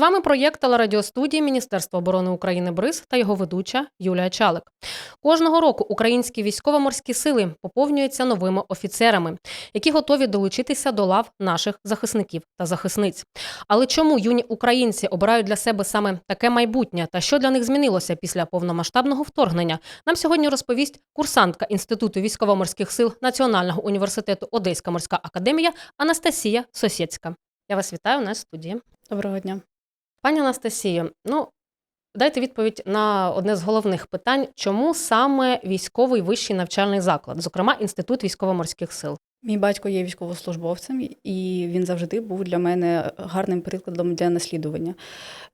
вами проєкт телерадіостудії Міністерства оборони України БРИЗ та його ведуча Юлія Чалик. Кожного року українські військово-морські сили поповнюються новими офіцерами, які готові долучитися до лав наших захисників та захисниць. Але чому юні українці обирають для себе саме таке майбутнє та що для них змінилося після повномасштабного вторгнення? Нам сьогодні розповість курсантка Інституту військово-морських сил Національного університету Одеська морська академія Анастасія Сосєцька. Я вас вітаю на студії. Доброго дня. Пані Анастасію, ну дайте відповідь на одне з головних питань: чому саме військовий вищий навчальний заклад, зокрема інститут військово-морських сил? Мій батько є військовослужбовцем, і він завжди був для мене гарним прикладом для наслідування.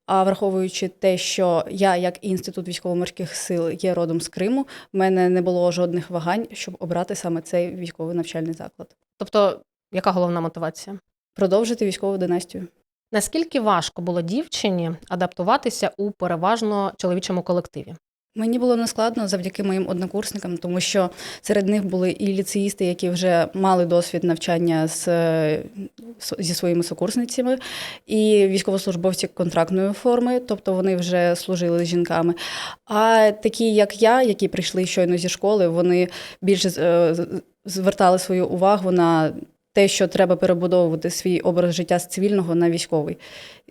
А враховуючи те, що я, як і інститут військово-морських сил, є родом з Криму, в мене не було жодних вагань, щоб обрати саме цей військовий навчальний заклад. Тобто, яка головна мотивація? Продовжити військову династію. Наскільки важко було дівчині адаптуватися у переважно чоловічому колективі? Мені було нескладно завдяки моїм однокурсникам, тому що серед них були і ліцеїсти, які вже мали досвід навчання з, зі своїми сокурсницями, і військовослужбовці контрактної форми, тобто вони вже служили з жінками. А такі, як я, які прийшли щойно зі школи, вони більше е, звертали свою увагу на те, що треба перебудовувати свій образ життя з цивільного на військовий.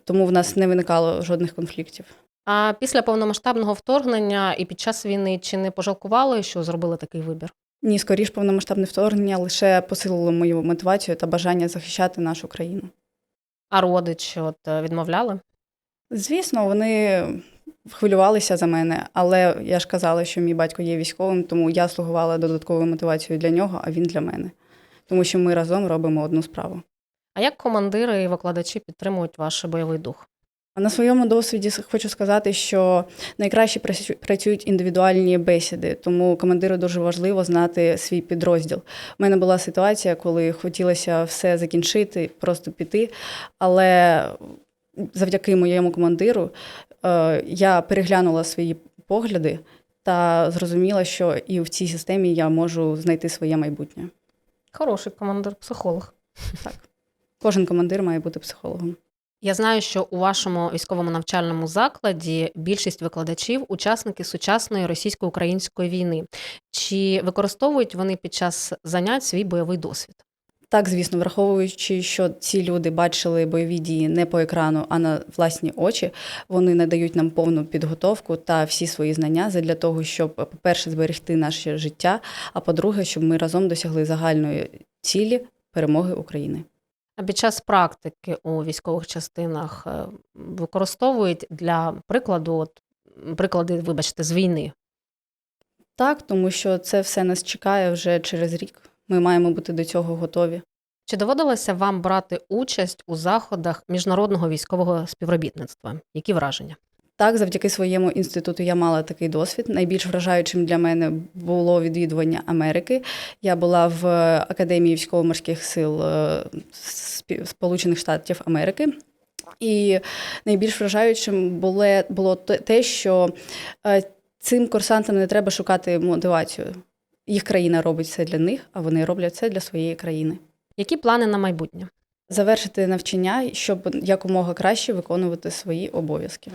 Тому в нас не виникало жодних конфліктів. А після повномасштабного вторгнення і під час війни чи не пожалкували, що зробили такий вибір? Ні, скоріш повномасштабне вторгнення лише посилило мою мотивацію та бажання захищати нашу країну. А родичі от е, відмовляли? Звісно, вони хвилювалися за мене, але я ж казала, що мій батько є військовим, тому я слугувала додатковою мотивацією для нього, а він для мене. Тому що ми разом робимо одну справу. А як командири і викладачі підтримують ваш бойовий дух? На своєму досвіді хочу сказати, що найкраще працюють індивідуальні бесіди, тому командиру дуже важливо знати свій підрозділ. У мене була ситуація, коли хотілося все закінчити, просто піти. Але завдяки моєму командиру е, я переглянула свої погляди та зрозуміла, що і в цій системі я можу знайти своє майбутнє. Хороший командир, психолог. Так, кожен командир має бути психологом. Я знаю, що у вашому військовому навчальному закладі більшість викладачів учасники сучасної російсько-української війни. Чи використовують вони під час занять свій бойовий досвід? Так, звісно, враховуючи, що ці люди бачили бойові дії не по екрану, а на власні очі, вони надають нам повну підготовку та всі свої знання для того, щоб, по-перше, зберегти наше життя, а по-друге, щоб ми разом досягли загальної цілі перемоги України. А під час практики у військових частинах е, використовують для прикладу, от, приклади, вибачте, з війни? Так, тому що це все нас чекає вже через рік. Ми маємо бути до цього готові. Чи доводилося вам брати участь у заходах міжнародного військового співробітництва? Які враження? Так, завдяки своєму інституту я мала такий досвід. Найбільш вражаючим для мене було відвідування Америки. Я була в Академії військово-морських сил е, Сполучених Штатів Америки. І найбільш вражаючим було те, що е, цим курсантам не треба шукати мотивацію. Їх країна робить все для них, а вони роблять це для своєї країни. Які плани на майбутнє? Завершити навчання, щоб якомога краще виконувати свої обов'язки.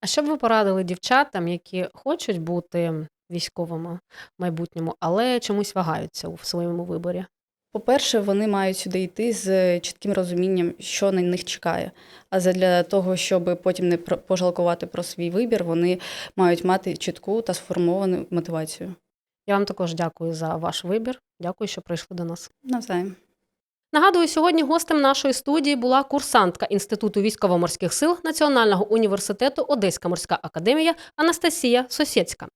А що б ви порадили дівчатам, які хочуть бути військовими в майбутньому, але чомусь вагаються у своєму виборі? По-перше, вони мають сюди йти з чітким розумінням, що на них чекає. А для того, щоб потім не пожалкувати про свій вибір, вони мають мати чітку та сформовану мотивацію. Я вам також дякую за ваш вибір. Дякую, що прийшли до нас. Навзаєм. Нагадую, сьогодні гостем нашої студії була курсантка Інституту військово-морських сил Національного університету Одеська морська академія Анастасія Сосєцька.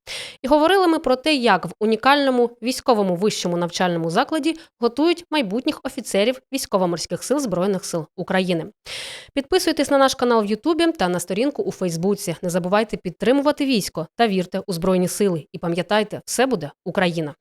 І говорили ми про те, як в унікальному військовому вищому навчальному закладі готують майбутніх офіцерів військово-морських сил Збройних сил України. Підписуйтесь на наш канал в Ютубі та на сторінку у Фейсбуці. Не забувайте підтримувати військо та вірте у Збройні сили. І пам'ятайте, все буде Україна.